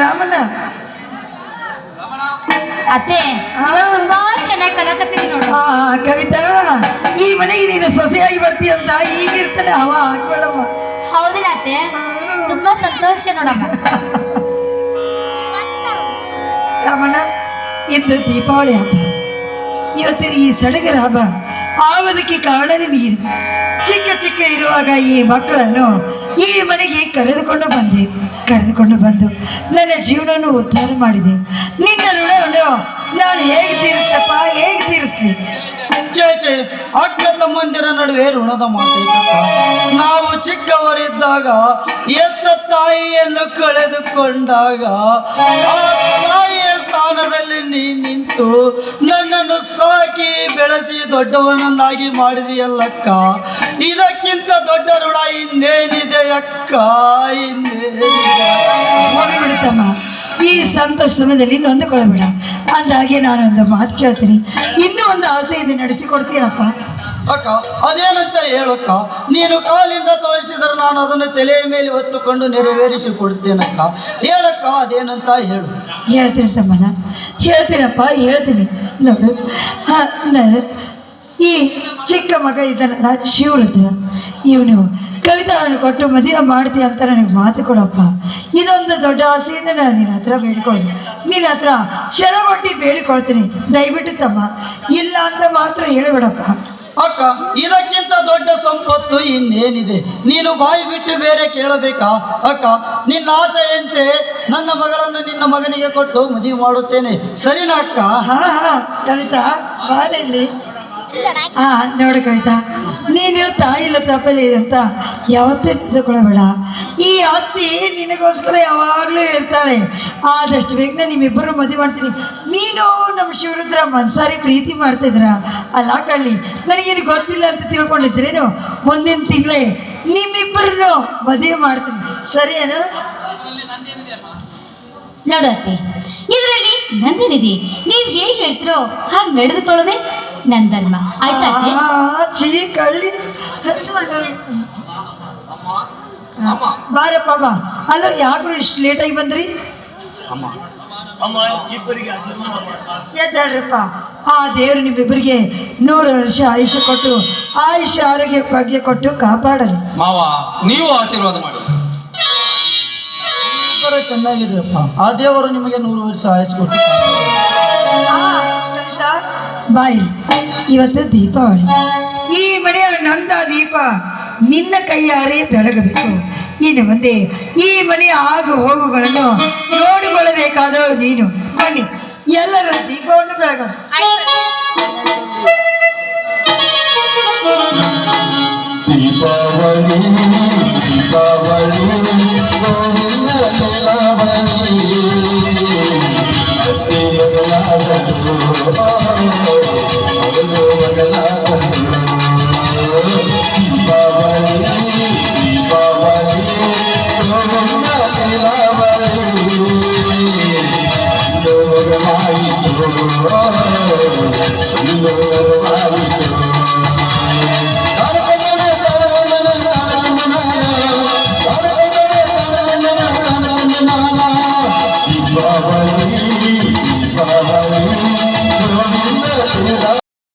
ರಾಮಣ್ಣ. ಅತ್ತೆ. ತುಂಬಾ ಚೆನ್ನಾಗಿ ಕಲಾಕತ್ತೀರಿ ನೋಡು. ಆ ಕವಿತಾ ಈ ಮನೆಗೆ ನೀನು ಸೊಸೆಯಾಗಿ ಬರ್ತೀಯ ಅಂತ ಈಗಿರ್ತಾನೆ ಹವ ಹಾಕ್ಬೇಡಮ್ಮ. ಹೌದಿಲ್ಲ ಅತ್ತೆ ತುಂಬಾ ಸಂತೋಷ ನೋಡಮ್ಮ. ರಾಮಣ್ಣ ಇಂದು ದೀಪಾವಳಿ ಹಬ್ಬ. ಇವತ್ತು ಈ ಸಡಗರ ಹಬ್ಬ ಆಗೋದಕ್ಕೆ ಕಾರಣ ನೀನು. ಚಿಕ್ಕ ಚಿಕ್ಕ ಇರುವಾಗ ಈ ಮಕ್ಕಳನ್ನು ಈ ಮನೆಗೆ ಕರೆದುಕೊಂಡು ಬಂದೆ. ಕರೆದುಕೊಂಡು ಬಂದು ನನ್ನ ಜೀವನವನ್ನು ಉದ್ಧಾರ ಮಾಡಿದೆ. ನಿನ್ನ ಋಣವನ್ನು ನಾನು ಹೇಗೆ ತೀರಿಸ್ತಪ್ಪ ಹೇಗೆ ತೀರಿಸ್ಲಿ? ಅಕ್ಕ ತಮ್ಮಂದಿರ ನಡುವೆ ಋಣದ ಮಾತು ನಾವು ಚಿಕ್ಕವರಿದ್ದಾಗ, ಎತ್ತ ತಾಯಿಯನ್ನು ಕಳೆದುಕೊಂಡಾಗ, ಆ ತಾಯಿಯ ಸ್ಥಾನದಲ್ಲಿ ನೀ ನಿಂತು ನನ್ನನ್ನು ಬೆಳೆಸಿ ದೊಡ್ಡವನನ್ನಾಗಿ ಮಾಡಿದೆಯಲ್ಲಕ್ಕ? ಇದಕ್ಕಿಂತ ದೊಡ್ಡ ಋಣ ಇನ್ನೇನಿದೆ ಅಕ್ಕ? ಇನ್ನೇನಿದೆ ಸಮ ಈ ಸಂತೋಷ ಸಮಯದಲ್ಲಿ ನೊಂದುಕೊಳ್ಳಬೇಡ ಅಂದಾಗೆ ನಾನೊಂದು ಮಾತು ಕೇಳ್ತೀನಿ. ಇನ್ನೂ ಒಂದು ಆಸೆ ಇದೆ ನಡೆಸಿಕೊಡ್ತೀರಪ್ಪ? ಅಕ್ಕ ಅದೇನಂತ ಹೇಳಕ್ಕ? ನೀನು ಕಾಲಿಂದ ತೋರಿಸಿದ್ರೆ ನಾನು ಅದನ್ನು ತಲೆಯ ಮೇಲೆ ಹೊತ್ತುಕೊಂಡು ನೆರವೇರಿಸಿ ಕೊಡ್ತೇನಕ್ಕ ಹೇಳಕ್ಕ ಅದೇನಂತ ಹೇಳು. ಹೇಳ್ತೀನಿ ತಮ್ಮನ ಹೇಳ್ತೀನಪ್ಪ ಹೇಳ್ತೀನಿ. ನೋಡು. ಈ ಚಿಕ್ಕ ಮಗ ಇದ್ದಾನಲ್ಲ ಶಿವರುದ್ರ ಇವನು ಕವಿತಾವನ್ನು ಕೊಟ್ಟು ಮದುವೆ ಮಾಡ್ತೀಯ ಅಂತ ನನಗೆ ಮಾತು ಕೊಡಪ್ಪ. ಇದೊಂದು ದೊಡ್ಡ ಆಸೆಯಿಂದ ನಾನು ನಿನ್ನ ಹತ್ರ ಬೇಡ್ಕೊಳ್ಳೋದು. ನಿನ್ನ ಹತ್ರ ಶರಗೊಟ್ಟಿ ಬೇಡಿಕೊಳ್ತೀನಿ. ದಯವಿಟ್ಟು ತಮ್ಮ. ಇಲ್ಲ ಅಂತ ಮಾತ್ರ ಹೇಳ್ಬೇಡಪ್ಪ. ಅಕ್ಕ, ಇದಕ್ಕಿಂತ ದೊಡ್ಡ ಸಂಪತ್ತು ಇನ್ನೇನಿದೆ? ನೀನು ಬಾಯಿ ಬಿಟ್ಟು ಬೇರೆ ಕೇಳಬೇಕಾ? ಅಕ್ಕ, ನಿನ್ನ ಆಸೆಯಂತೆ ನನ್ನ ಮಗಳನ್ನು ನಿನ್ನ ಮಗನಿಗೆ ಕೊಟ್ಟು ಮದುವೆ ಮಾಡುತ್ತೇನೆ. ಸರಿನಾ ಅಕ್ಕ? ಹಾ ಹಾ, ಕವಿತಾ ಬಾರಲ್ಲಿ ಹಾ ನೋಡು ಕವಿತಾ ನೀನು ತಾಯಿಲ್ಲ ತಪ್ಪಲಿ ಅಂತ ಯಾವತ್ತೂ ತಿಳಿದುಕೊಳ್ಳಬೇಡ ಈ ಅತ್ತಿ ನಿನಗೋಸ್ಕರ ಯಾವಾಗಲೂ ಇರ್ತಾಳೆ. ಆದಷ್ಟು ಬೇಗನೆ ನಿಮ್ಮಿಬ್ಬರು ಮದುವೆ ಮಾಡ್ತೀನಿ. ನೀನು ನಮ್ಮ ಶಿವರುದ್ರ ಮನ್ಸಾರಿ ಪ್ರೀತಿ ಮಾಡ್ತಿದ್ರ ಅಲ್ಲ ಕಳ್ಳಿ, ನನಗೇನು ಗೊತ್ತಿಲ್ಲ ಅಂತ ತಿಳ್ಕೊಂಡಿದ್ರೇನು ಮುಂದಿನ ತಿಂಗಳೇ ನಿಮ್ಮಿಬ್ಬರನ್ನು ಮದುವೆ ಮಾಡ್ತೀನಿ. ಸರಿಯೇನು? ನೋಡತ್ತೆ ಇದರಲ್ಲಿ ನಂದೇನಿದೆ? ನೀವು ಹೇಗೆ ಹೇಳ್ತಿರೋ ಹಾಗೆ ನಡೆದುಕೊಳ್ಳೋದೆ? ಧರ್ಮ ಆಯ್ತಾ ಕಳ್ಳಿ. ಬಾರಪ್ಪ ಬಾ. ಅಲ್ಲ ಯಾಕ್ರು ಇಷ್ಟು ಲೇಟಾಗಿ ಬಂದ್ರಿ? ಎದ್ದಾಡ್ರಪ್ಪ ಆ ದೇವರು ನಿಮ್ಮಿಬ್ಬರಿಗೆ ನೂರು ವರ್ಷ ಆಯುಷ್ಯ ಕೊಟ್ಟು ಆಯುಷ್ಯ ಆರೋಗ್ಯ ಭಾಗ್ಯ ಕೊಟ್ಟು ಕಾಪಾಡಲಿ. ಮಾವ ನೀವು ಆಶೀರ್ವಾದ ಮಾಡಿ. ಇಬ್ಬರು ಚೆನ್ನಾಗಿದೆಯಪ್ಪ ಆ ದೇವರು ನಿಮಗೆ ನೂರು ವರ್ಷ ಆಯಸ್ಕೊಟ್ಟು ಬಾಯಿ. ಇವತ್ತು ದೀಪಾವಳಿ. ಈ ಮನೆಯ ನಂದ ದೀಪ ನಿನ್ನ ಕೈಯಾರೆ ಬೆಳಗಬೇಕು. ಇನ್ನು ಮುಂದೆ ಈ ಮನೆಯ ಆಗು ಹೋಗುಗಳನ್ನು ನೋಡಿಕೊಳ್ಳಬೇಕಾದವಳು ನೀನು. ಬನ್ನಿ ಎಲ್ಲರ ದೀಪವನ್ನು ಬೆಳಗೋಣ. ದೀಪಾವಳಿ ದೀಪಾವಳಿ.